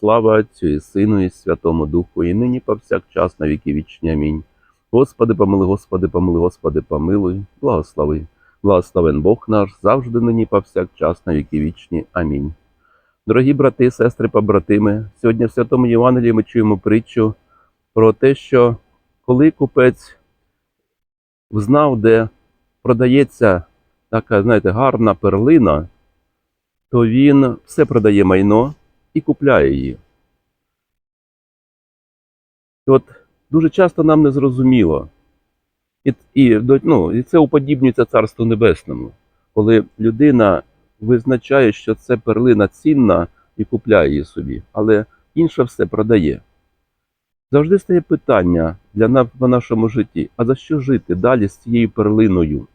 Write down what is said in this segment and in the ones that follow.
Слава Отцю і Сину, і Святому Духу, і нині повсякчас на віки вічні. Амінь. Господи, помилуй, Господи, помилуй, Господи, помилуй, благослови. Благословен Бог наш, завжди нині повсякчас на віки вічні. Амінь. Дорогі брати, сестри, побратими, сьогодні в Святому Євангелії ми чуємо притчу про те, що коли купець взнав, де продається така, знаєте, гарна перлина, то він все продає майно і купляє її. От дуже часто нам не зрозуміло. І, і, ну, і це уподібнюється Царству Небесному, коли людина визначає, що це перлина цінна і купляє її собі, але інше все продає. Завжди стає питання для нас в нашому житті: а за що жити далі з цією перлиною?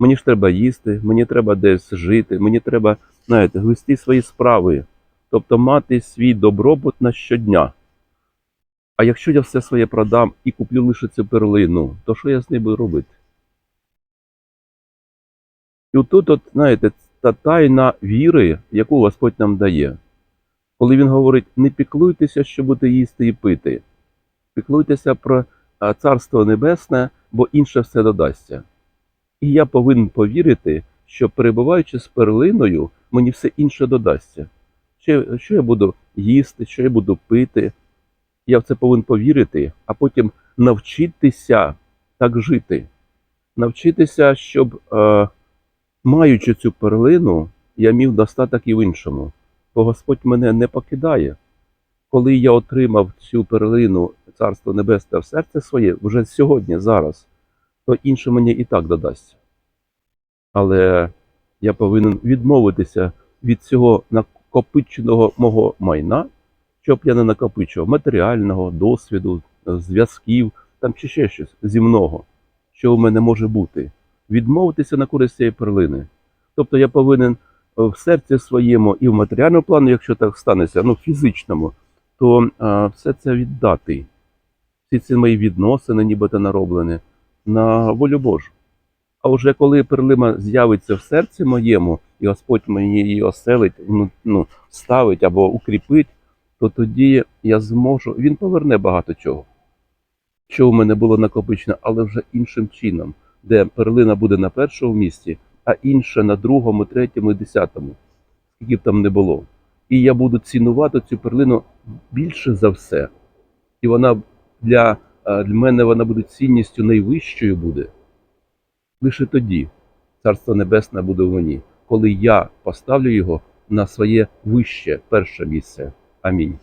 Мені ж треба їсти, мені треба десь жити, мені треба, знаєте, вести свої справи, тобто мати свій добробут на щодня. А якщо я все своє продам і куплю лише цю перлину, то що я з нею буду робити? І отут, от, знаєте, та тайна віри, яку Господь нам дає. Коли він говорить, не піклуйтеся, що будете їсти і пити, піклуйтеся про Царство Небесне, бо інше все додасться. І я повинен повірити, що перебуваючи з перлиною, мені все інше додасться. Що, що я буду їсти, що я буду пити. Я в це повинен повірити, а потім навчитися так жити. Навчитися, щоб, е, маючи цю перлину, я міг достаток і в іншому. Бо Господь мене не покидає. Коли я отримав цю перлину Царство Небесне в серце своє, вже сьогодні, зараз, то інше мені і так додасться. Але я повинен відмовитися від цього накопиченого мого майна, щоб я не накопичував матеріального досвіду, зв'язків там чи ще щось земного, що у мене може бути. Відмовитися на користь цієї перлини. Тобто я повинен в серці своєму і в матеріальному плані, якщо так станеться, ну фізичному, то а, все це віддати. Всі ці мої відносини, нібито нароблені, на волю Божу. А вже коли перлина з'явиться в серці моєму, і Господь мені її оселить, ну, ну, ставить або укріпить, то тоді я зможу, він поверне багато чого, що у мене було накопичено, але вже іншим чином, де перлина буде на першому місці, а інша на другому, третьому і десятому, скільки б там не було. І я буду цінувати цю перлину більше за все. І вона для, е, для мене вона буде цінністю найвищою буде. Лише тоді Царство Небесне буде в мені, коли я поставлю його на своє вище перше місце. Амінь.